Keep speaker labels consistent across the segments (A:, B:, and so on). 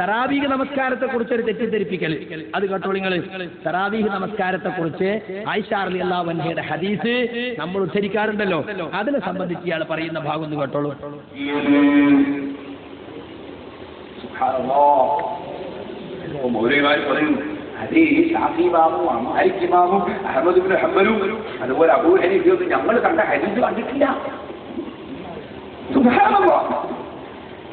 A: തറാവീഹ് നമസ്കാരത്തെ കുറിച്ച് ഒരു തെറ്റിദ്ധരിപ്പിക്കൽ അത് കേട്ടോ നിങ്ങൾ തറാവീഹ് നമസ്കാരത്തെ കുറിച്ച് ആയിഷാർലി അള്ളാഹുൻഹയുടെ ഹദീസ് നമ്മൾ ഉദ്ധരിക്കാറുണ്ടല്ലോ. അതിനെ സംബന്ധിച്ച് ഇയാൾ പറയുന്ന ഭാഗം ഒന്ന് കേട്ടോളൂ.
B: ഹംബലും അതുപോലെ അബൂ ഞങ്ങൾ കണ്ട ഹദീസ് കണ്ടിട്ടില്ല.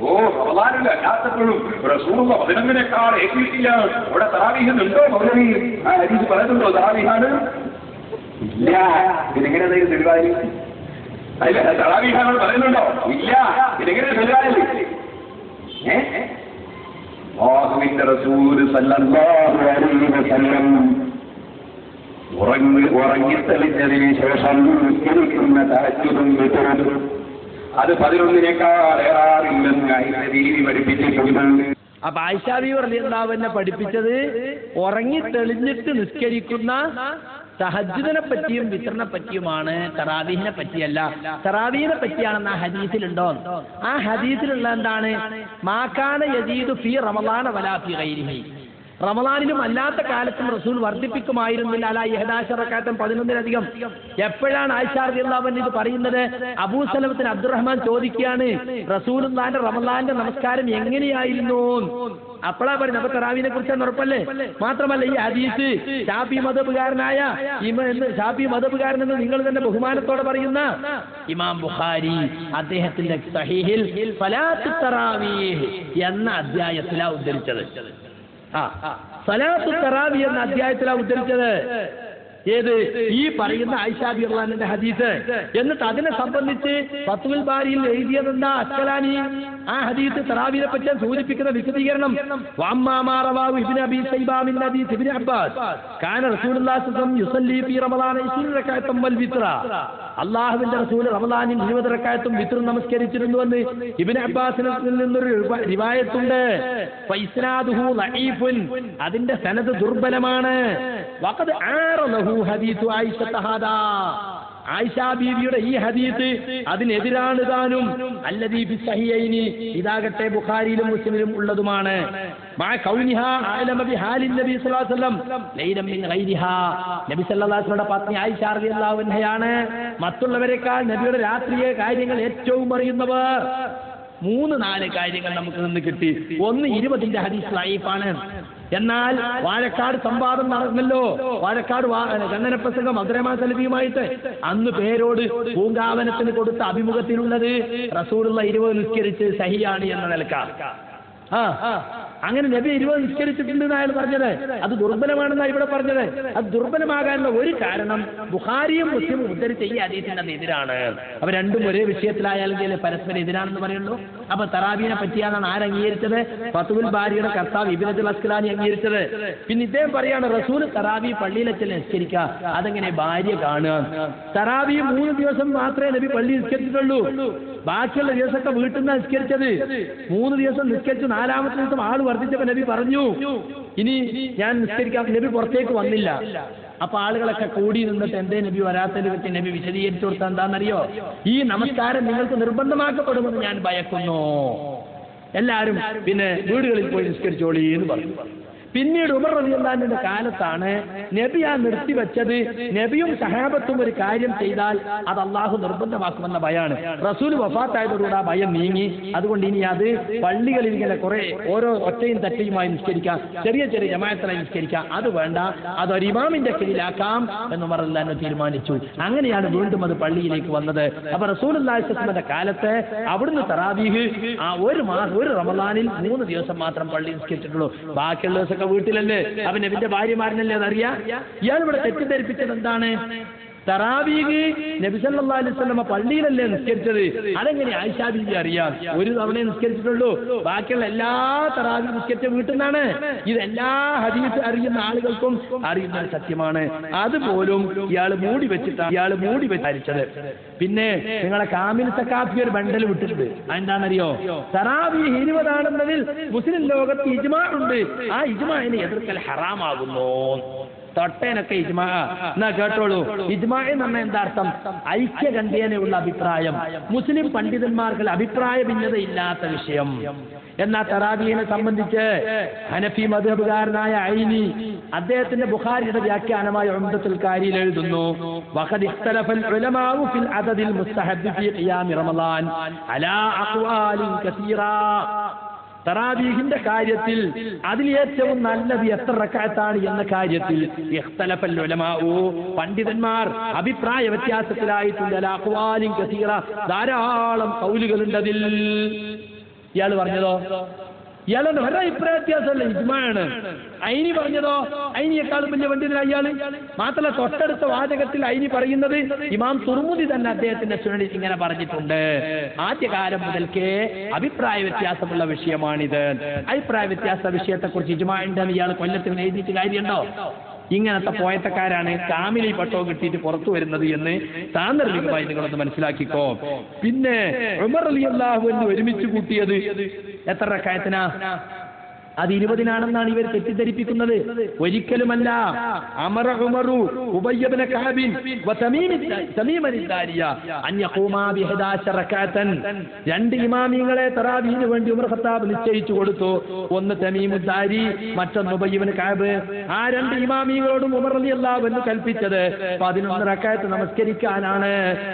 B: ഓ റമദാനില്ല അല്ലാത്തപ്പോഴും റസൂള പതിനൊന്നിനേക്കാൾ ഏറ്റിയിട്ടില്ല ഇവിടെ തറാവിഹുന്നുണ്ടോ മൗലവി? ആ ഹരീസ് പറയുന്നുണ്ടോ തറാവിഹാണ്? ഇല്ല. ഇതിനെങ്ങനെ തെളിവായി? അല്ല തറാവീഹാണ് പറയുന്നുണ്ടോ? ഇല്ല. ഇതെങ്ങനെ തെളിവായി? ഏ? അല്ലാഹുവിന്റെ റസൂൽ സല്ലല്ലാഹു അലൈഹി വസല്ലം ഉറങ്ങി ഉറങ്ങിത്തെളിഞ്ഞതിന് ശേഷം നിസ്കരിക്കുന്ന തഹജ്ജുദും വിതറും അത് പതിനൊന്നിനേക്കാൾ പഠിപ്പിച്ചിട്ടുണ്ട്.
A: അപ്പൊ ആയിഷാബി റളിയല്ലാഹുവിനെ പഠിപ്പിച്ചത് ഉറങ്ങി തെളിഞ്ഞിട്ട് നിസ്കരിക്കുന്ന തഹജ്ജുദിനെ പറ്റിയും വിത്രനെ പറ്റിയുമാണ് തറാവീഹിനെ പറ്റിയല്ല. തറാവീഹിനെ പറ്റിയാണെന്ന് ആ ഹദീസിലുണ്ടോ? ആ ഹദീസിലുള്ള എന്താണ്? മാക്കാന യജീദ് ഫി റമളാന വലാ ഫി ഗൈരിഹി. റമദാനിലും അല്ലാത്ത കാലത്തും റസൂൽ വർദ്ധിപ്പിക്കുമായിരുന്നില്ല. അല യഹദാശറക്കാത്തം പതിനൊന്നിലധികം. എപ്പോഴാണ് ആയിഷാർ അള്ളാഹൻ ഇത് പറയുന്നത്? അബൂ സലമത്തിന് അബ്ദുറഹ്മാൻ ചോദിക്കുകയാണ് റസൂലുള്ളാന്റെ റമദാന്റെ നമസ്കാരം എങ്ങനെയായിരുന്നു? അപ്പോഴാ പറയുന്നത് അപ്പൊ റാവിനെ കുറിച്ചാണ് ഉറപ്പല്ലേ? മാത്രമല്ല ഈ ഹദീസ് ഷാഫി മതപുകാരനായ ഷാഫി മതപുകാരൻ എന്ന് നിങ്ങൾ തന്നെ ബഹുമാനത്തോടെ പറയുന്ന ഇമാം ബുഖാരി അദ്ദേഹത്തിന്റെ സഹീഹിൽ എന്ന അധ്യായത്തിലാ ഉദ്ധരിച്ചത്. സലാത്തു തറാവി എന്ന അധ്യായത്തിലാണ് ഉദ്ധരിച്ചത്. ഏത്? ഈ പറയുന്ന ആയിഷാബി അള്ളാന്റെ ഹദീസ്. എന്നിട്ട് അതിനെ സംബന്ധിച്ച് ഫത്തുൽ ബാരിയിൽ എഴുതിയതെന്താ അസ്കലാനി? ആ ഹദീസ് തറാവിനെ പറ്റി സൂചിപ്പിക്കുന്ന വിശദീകരണം. വാമ്മാമാറവാഹു ഇബ്നു അബീ സൈബ മിൻ ഇബ്നു അബ്ബാസ്. കാന റസൂലുള്ളാഹി സ്വല്ലല്ലാഹു അലൈഹി വസല്ലം യുസല്ലി ഫീ റമളാന 20 റകഅത്തൻ വിത്ര. അള്ളാഹുവിന്റെ റസൂൽ റമളാനിൽ 20 റകഅത്തും വിത്റും നമസ്കരിച്ചിരുന്നുവെന്ന് ഇബിൻ അബ്ബാസിൽ നിന്നൊരു റിവ- റിവായത്തുണ്ട്. അതിന്റെ സനത് ദുർബലമാണ്. ആറ ലഹു ഹദീസു ആയിഷ ബീവിയുടെ ഈ ഹദീത്ത് അതിനെതിരാണ് താനും. അല്ലദീ സഹിയൈനി ഇതാകട്ടെ ബുഖാരിയിലും മുസ്ലിമിലും ഉള്ളതുമാണ്. പത്നി മറ്റുള്ളവരെക്കാൾ നബിയുടെ രാത്രിയെ കാര്യങ്ങൾ ഏറ്റവും അറിയുന്നവർ. മൂന്ന് നാല് കാര്യങ്ങൾ നമുക്ക് നിന്ന് കിട്ടി. ഒന്ന് ഇരുപതിന്റെ ഹദീസ് ലൈഫാണ് എന്നാൽ വാഴക്കാട് സംവാദം നടന്നല്ലോ. വാഴക്കാട് ചന്ദന പ്രസംഗം മധുരമാ സലഫിയുമായിട്ട്. അന്ന് പേരോട് പൂങ്കാവനത്തിന് കൊടുത്ത അഭിമുഖത്തിലുള്ളത് റസൂറുള്ള ഇരുപത് നിസ്കരിച്ച് സഹിയാണ് എന്ന നിലക്കാർ ആ. അങ്ങനെ നബി ഇരുപത് നിസ്കരിച്ചിട്ടുണ്ട് അയാൾ പറഞ്ഞത്. അത് ദുർബലമാണെന്നാണ് ഇവിടെ പറഞ്ഞത്. അത് ദുർബലമാകാനുള്ള ഒരു കാരണം ബുഹാരിയും മുസ്ലിമും ഉദ്ധരിച്ച ഈ അദ്ദേഹത്തിന്റെ എതിരാണ്. അവ രണ്ടും ഒരേ വിഷയത്തിലായാലും പരസ്പരം എതിരാണെന്ന് പറയുള്ളൂ അപ്പൊ തറാബീനെ ആര് അംഗീകരിച്ചത്? ഫത്തുൽ ബാരിയുടെ കർത്താവ് ഇബിനത്തുൽ അസ്കലാനി അംഗീകരിച്ചത്. പിന്നെ ഇദ്ദേഹം പറയാണ് റസൂൽ തറാബി പള്ളിയിലെ ചില നിസ്കരിക്കുക. അതെങ്ങനെ ഭാര്യ കാണുക? തറാബി മൂന്ന് ദിവസം മാത്രമേ നബി പള്ളി നിസ്കരിച്ചിട്ടുള്ളൂ. ബാക്കിയുള്ള ദിവസമൊക്കെ വീട്ടിൽ നിന്ന് നിസ്കരിച്ചത്. മൂന്ന് ദിവസം നിസ്കരിച്ചു നാലാമത്തെ ദിവസം ആൾ വർദ്ധിച്ചപ്പോ നബി പറഞ്ഞു ഇനി ഞാൻ നിസ്കരിക്കാൻ നബി പുറത്തേക്ക് വന്നില്ല. അപ്പൊ ആളുകളൊക്കെ കൂടി നിന്നിട്ട് എന്തേ നബി വരാത്തതിനെ പറ്റി നബി വിശദീകരിച്ചു കൊടുത്ത എന്താണെന്നറിയോ? ഈ നമസ്കാരം നിങ്ങൾക്ക് നിർബന്ധമാക്കപ്പെടുമെന്ന് ഞാൻ ഭയക്കുന്നു. എല്ലാവരും പിന്നെ വീടുകളിൽ പോയി നിസ്കരിച്ചോളി എന്ന് പറഞ്ഞു. പിന്നീട് ഉമർ റളിയല്ലാഹുവിന്റെ കാലത്താണ് നബി ആ നിർത്തിവെച്ചത് നബിയും സഹാബത്തും ഒരു കാര്യം ചെയ്താൽ അത് അള്ളാഹു നിർബന്ധമാക്കുമെന്ന ഭയാണ്. റസൂൽ വഫാത്തായതോടുകൂടെ ആ ഭയം നീങ്ങി. അതുകൊണ്ട് ഇനി അത് പള്ളികളിൽ ഇങ്ങനെ കുറെ ഓരോ ഒറ്റയും തറ്റയുമായി നിസ്കരിക്കാം. ചെറിയ ചെറിയ ജമായത്തിനായി നിസ്കരിക്കാം. അത് വേണ്ട. അതൊരു ഇമാമിന്റെ കീഴിലാക്കാം എന്ന് ഉമർ റളിയല്ലാഹു തീരുമാനിച്ചു. അങ്ങനെയാണ് വീണ്ടും അത് പള്ളിയിലേക്ക് വന്നത്. അപ്പൊ റസൂൽ അള്ളാഹിന്റെ കാലത്ത് അവിടുന്ന് തറാബീഹ് ആ ഒരു മാസം ഒരു റമദാനിൽ മൂന്ന് ദിവസം മാത്രം പള്ളി നിസ്കരിച്ചിട്ടുള്ളൂ. ബാക്കിയുള്ള ദിവസമൊക്കെ വീട്ടിലല്ലേ? അവൻ നബിന്റെ ഭാര്യമാരനല്ലേ അതറിയാ? ഇയാൾ ഇവിടെ തെറ്റിദ്ധരിപ്പിച്ചത് എന്താണ്? തറാവീഗ് നബി സല്ലല്ലാഹു അലൈഹി വസല്ലമ പള്ളിയിലല്ലേ നിസ്കരിച്ചത്? അതെങ്ങനെ ആയിഷാ ബീബി അറിയാം. ഒരു തവണ നിസ്കരിച്ചിട്ടുള്ളൂ. ബാക്കിയുള്ള എല്ലാ തറാവി നിസ്കരിച്ച വീട്ടിൽ നിന്നാണ്. ഇത് എല്ലാ ഹദീസ് അറിയുന്ന ആളുകൾക്കും അറിയുന്ന സത്യമാണ്. അതുപോലും ഇയാൾ മൂടി വെച്ചിട്ടാണ് ഇയാൾ മൂടി വെച്ചത് പിന്നെ നിങ്ങളെ കാമിൽ സക്കാഫി ഒരു ബണ്ടൽ വിട്ടിട്ടുണ്ട്. അതെന്താണെന്നറിയോ? തറാവി ഇരുപതാണെന്നതിൽ മുസ്ലിം ലോകത്ത് ഇജ്മാ ഉണ്ട്. ആ ഇജ്മാനെ എതിർക്കൽ ഹറാമാകുന്നു. തൊട്ടേനൊക്കെ ഇജ്മാ എന്നാ കേട്ടോളൂ. ഇജ്മാ നമ്മ എന്താർത്ഥം? ഐക്യകണ്ഠേനയുള്ള അഭിപ്രായം. മുസ്ലിം പണ്ഡിതന്മാർക്ക് അഭിപ്രായ ഭിന്നതയില്ലാത്ത വിഷയം. എന്നാ തറാബീനെ സംബന്ധിച്ച് ഹനഫി മധുബുകാരനായ ഐനി അദ്ദേഹത്തിന്റെ ബുഖാരിയുടെ വ്യാഖ്യാനമായ ഉംദത്തുൽ കാരിയിൽ എഴുതുന്നു ഇഖ്തലഫൽ ഉലമാഉ ഫിൽ അദദിൽ മുസ്തഹബ്ബി ഖിയാമി റമളാൻ അലാ അഖ്വാലിൻ തറാബീഹിന്റെ കാര്യത്തിൽ അതിൽ ഏറ്റവും നല്ലത് എത്ര റക്കാത്താണ് എന്ന കാര്യത്തിൽ ഇഖ്തലഫൽ ഉലമാഉ പണ്ഡിതന്മാർ അഭിപ്രായ വ്യത്യാസത്തിലായിട്ടുണ്ട്. കസീറ ധാരാളം കൗലുകളുണ്ടതിൽ. ഇയാൾ പറഞ്ഞതോ? ഇയാളുടെ ഒരു അഭിപ്രായ വ്യത്യാസമല്ല ഇജ്മാണ് അയിനി പറഞ്ഞതോ? ഐനിയെക്കാളും വലിയ പണ്ഡിതനാ ഇയാൾ. മാത്രമല്ല തൊട്ടടുത്ത വാചകത്തിൽ ഐനി പറയുന്നത് ഇമാം തുർമുദി തന്നെ അദ്ദേഹത്തിന്റെ സുനനിൽ ഇങ്ങനെ പറഞ്ഞിട്ടുണ്ട്. ആദ്യകാലം മുതൽക്കേ അഭിപ്രായ വ്യത്യാസമുള്ള വിഷയമാണിത്. അഭിപ്രായ വ്യത്യാസ വിഷയത്തെക്കുറിച്ച് ഇജ്മാണ്ടെന്ന് ഇയാൾ കൊല്ലത്തിന് എഴുതിയിട്ട് കാര്യമുണ്ടോ? ഇങ്ങനത്തെ പോയത്തക്കാരാണ് കാമിലി പട്ടോ കിട്ടിയിട്ട് പുറത്തു വരുന്നത് എന്ന് സാന്ദർഭികമായി നിങ്ങളൊന്ന് മനസ്സിലാക്കിക്കോ. പിന്നെ ഉമർ അലി അള്ളാഹു എന്ന് ഒരുമിച്ച് കൂട്ടിയത് എത്ര റക്കായത്തിനാ? അത് ഇരുപതിനാണെന്നാണ് ഇവർ തെറ്റിദ്ധരിപ്പിക്കുന്നത്. ഒരിക്കലുമല്ല. ഉമറു രണ്ട് ഇമാമിങ്ങളെ തറാബിന് വേണ്ടി ഉമർ ഖത്താബ് നിശ്ചയിച്ചു കൊടുത്തു. ഒന്ന് തമീമുദ്ദാരി ദാരി മറ്റൊന്ന് ഉബയ്യബ്ന കാബ് ആ രണ്ട് ഇമാമികളോടും ഉമർ അലി റളിയല്ലാഹു എന്ന് കൽപ്പിച്ചത് പതിനൊന്ന് റക്കായത്ത് നമസ്കരിക്കാനാണ്.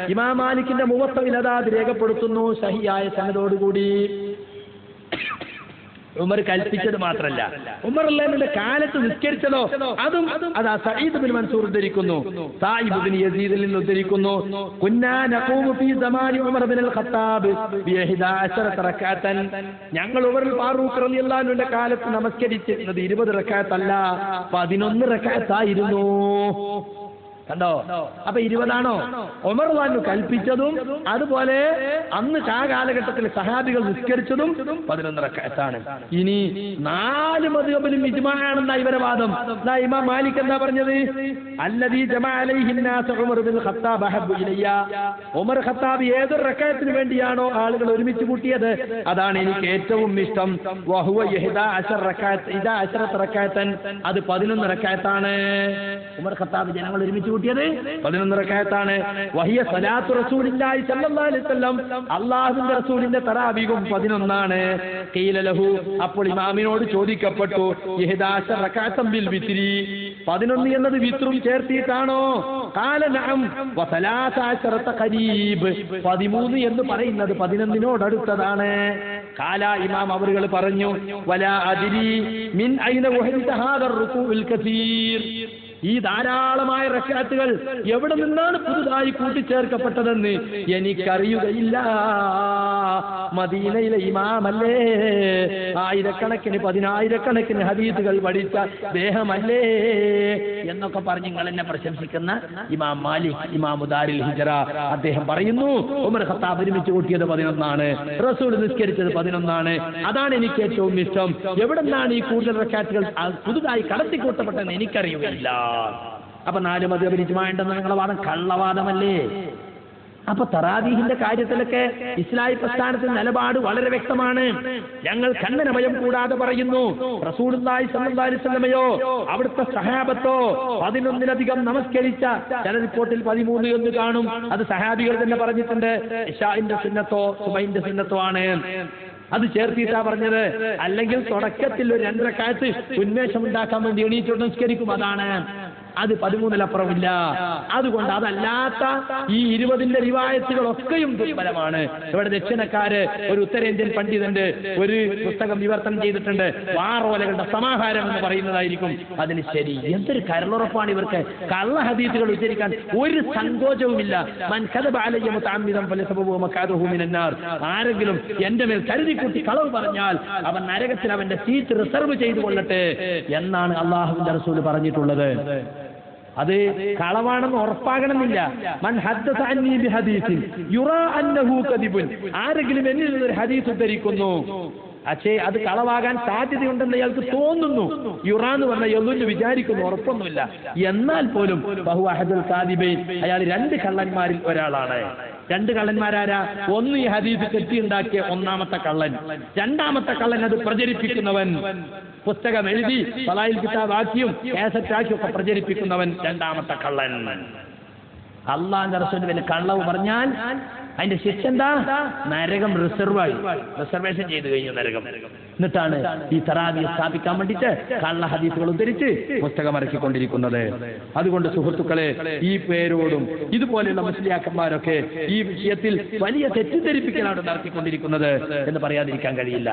A: ഇമാം മാലിക്കിന്റെ അത് രേഖപ്പെടുത്തുന്നു. സഹിയായ സനദോടുകൂടി ഉമർ കൽപ്പിച്ചത് മാത്രമല്ല ഉമർ അല്ലാമിന്റെ കാലത്ത് നിസ്കരിച്ചതോ? അതും അത് ആ സയ്യിദ് ബിൻ മൻസൂർ ഉദ്ധരിക്കുന്നു. സായിബ് ബിൻ യസീദിൽ നിന്ന് ഉദ്ധരിക്കുന്നു. കുന്നാ നഖൂമു ഫീ സമാനി ഉമർ ബിൻ അൽ ഖത്താബ് ബി 11 റക്അത്തൻ ഞങ്ങൾ ഉമർ ഫാറൂഖ് റളിയല്ലാഹുവിന്റെ കാലത്ത് നമസ്കരിച്ചിരുന്നത് 20 റക്അത്തല്ല 11 റക്അത്തായിരുന്നു കണ്ടോ? അപ്പൊ ഇരുപതാണോ? ഒമർവാനു കൽപ്പിച്ചതും അതുപോലെ അന്ന് ആ കാലഘട്ടത്തിൽ സഹാബികൾ നിസ്കരിച്ചതും പതിനൊന്നരക്കാണ് ഇനി നാല് മധുബിലും ഇജ്മാണെന്ന ഇവരെ വാദം. ഇമാ മാലിക് എന്താ പറഞ്ഞത്? അല്ലതീ ഒമർ ഖത്താബ് ഏതൊരു റക്കായത്തിന് വേണ്ടിയാണോ ആളുകൾ ഒരുമിച്ച് കൂട്ടിയത്? അതാണ് എനിക്ക് ഏറ്റവും ഇഷ്ടം. അത് പതിനൊന്ന് റക്കായത്താണ്. ഉമർ ഖത്താബ് ജനങ്ങൾ ഒരുമിച്ച് കൂട്ടിയത്? പതിനൊന്ന് റക്കായത്താണ് വഹിയ സലാത്തു റസൂലില്ലായി അള്ളാഹുന്റെ റസൂലിന്റെ തറാബീഹും പതിനൊന്നാണ്. കീലലഹു അപ്പോൾ ഇമാമിനോട് ചോദിക്കപ്പെട്ടു ബിൽ പതിനൊന്ന് എന്നത് വിത്രും ചേർത്തിയിട്ടാണോ പതിമൂന്ന് എന്ന് പറയുന്നത് പതിനൊന്നിനോടടുത്തതാണ് കാല ഇമാം അവറുകൾ പറഞ്ഞു വല അതിരി മിൻ ഐന കസീർ. ഈ ധാരാളമായ റക്കാത്തുകൾ എവിടെ നിന്നാണ് പുതുതായി കൂട്ടിച്ചേർക്കപ്പെട്ടതെന്ന് എനിക്കറിയുകയില്ല. മദീനയിലെ ഇമാമല്ലേ? ആയിരക്കണക്കിന് പതിനായിരക്കണക്കിന് ഹദീസുകൾ പഠിച്ച ദേഹമല്ലേ? എന്നൊക്കെ പറഞ്ഞ് നിങ്ങൾ എന്നെ പ്രശംസിക്കുന്ന ഇമാം മാലിക് ഇമാം ഹിജറ. അദ്ദേഹം പറയുന്നു ഉമർ ഖത്താബ് ഒരുമിച്ച് കൂട്ടിയത് പതിനൊന്നാണ് റസൂൽ നിസ്കരിച്ചത് പതിനൊന്നാണ്. അതാണ് എനിക്ക് ഏറ്റവും ഇഷ്ടം. എവിടെ നിന്നാണ് ഈ കൂടുതൽ റക്കാറ്റുകൾ പുതുതായി കടത്തിക്കൂട്ടപ്പെട്ടതെന്ന് എനിക്കറിയുകയില്ല. അപ്പൊ നാല് മതി അഭിനിജമാണ്ടെന്ന് നിങ്ങളെ വാദം കള്ളവാദമല്ലേ? അപ്പൊ തറാദീഹിന്റെ കാര്യത്തിലൊക്കെ ഇസ്ലാഹി പ്രസ്ഥാനത്തിന്റെ നിലപാട് വളരെ വ്യക്തമാണ്. ഞങ്ങൾ കണ്ണന ഭയം കൂടാതെ പറയുന്നു അലൈഹി വസല്ലമയോ അവിടുത്തെ സഹാബത്തോ പതിനൊന്നിലധികം നമസ്കരിച്ച ചില റിപ്പോർട്ടിൽ പതിമൂന്ന് എന്ന് കാണും. അത് സഹാബികൾ തന്നെ പറഞ്ഞിട്ടുണ്ട് ഇഷാഹിന്റെ സുന്നത്തോ സുബൈന്റെ സുന്നത്തോ ആണ്. അത് ചേർത്തിട്ടാ പറഞ്ഞത്. അല്ലെങ്കിൽ തുടക്കത്തിൽ ഒരു രണ്ടരക്കാലത്ത് ഉന്മേഷം ഉണ്ടാക്കാൻ വേണ്ടി എണീറ്റ് നമസ്കരിക്കും അതാണ്. അത് പതിമൂന്നിലപ്പുറമില്ല. അതുകൊണ്ട് അതല്ലാത്ത ഈ ഇരുപതിന്റെ റിവായത്തുകളൊക്കെയും ദുർബലമാണ്. ഇവിടെ ദക്ഷിണക്കാര് ഒരു ഉത്തരേന്ത്യൻ പണ്ഡിതന്റെ ഒരു പുസ്തകം വിവർത്തനം ചെയ്തിട്ടുണ്ട്. വാറോലകളുടെ സമാഹാരം എന്ന് പറയുന്നതായിരിക്കും. അതിന് ശരി. എന്തൊരു കരളുറപ്പാണ് ഇവർക്ക്. കള്ള ഹദീസുകൾ ഉച്ചരിക്കാൻ ഒരു സങ്കോചവുമില്ല. ആരെങ്കിലും എന്റെ മേൽ കരുതിക്കൂട്ടി കളവ് പറഞ്ഞാൽ അവൻ നരകത്തിൽ അവന്റെ സീറ്റ് റിസർവ് ചെയ്തു കൊള്ളട്ടെ എന്നാണ് അള്ളാഹുവിന്റെ റസൂൽ പറഞ്ഞിട്ടുള്ളത്. അത് കളവാണെന്ന് ഉറപ്പാകണമെന്നില്ല. ആരെങ്കിലും എന്നിൽ നിന്നൊരു ഹദീസ് ഉദ്ധരിക്കുന്നു. പക്ഷേ അത് കളവാകാൻ സാധ്യതയുണ്ടെന്ന് അയാൾക്ക് തോന്നുന്നു. യുറ എന്ന് പറഞ്ഞ യദുന്ന് വിചാരിക്കുന്നു ഉറപ്പൊന്നുമില്ല. എന്നാൽ പോലും ബഹു അഹദുൽ സാദിബെ അയാൾ രണ്ട് കള്ളന്മാരിൽ ഒരാളാണ്. രണ്ട് കള്ളന്മാരാരാ? ഒന്ന് ഈ ഹദീസ് കെട്ടിയുണ്ടാക്കിയ ഒന്നാമത്തെ കള്ളൻ. രണ്ടാമത്തെ കള്ളൻ അത് പ്രചരിപ്പിക്കുന്നവൻ. പുസ്തകം എഴുതി പലായിൽ കിതാബാക്കിയും കാസറ്റാക്കിയും ഒക്കെ പ്രചരിപ്പിക്കുന്നവൻ രണ്ടാമത്തെ കള്ളൻ. അള്ളാന്റെ റസൂലിന്റെ പേരിൽ കള്ളവ് പറഞ്ഞാൽ അതിന്റെ ശിക്ഷ എന്താ? നരകം റിസർവ് ആയി. റിസർവേഷൻ ചെയ്തു കഴിഞ്ഞു നരകം. എന്നിട്ടാണ് ഈ തറാവിയെ സ്ഥാപിക്കാൻ വേണ്ടിയിട്ട് കള്ള ഹദീസുകൾ ഉദ്ധരിച്ച് പുസ്തകം ഇറക്കിക്കൊണ്ടിരിക്കുന്നത്. അതുകൊണ്ട് സുഹൃത്തുക്കളെ ഈ പേരോടും ഇതുപോലെയുള്ള മുസ്ലിയാക്കന്മാരൊക്കെ ഈ വിഷയത്തിൽ വലിയ തെറ്റിദ്ധരിപ്പിക്കലാണ് നടത്തിക്കൊണ്ടിരിക്കുന്നത് എന്ന് പറയാതിരിക്കാൻ കഴിയില്ല.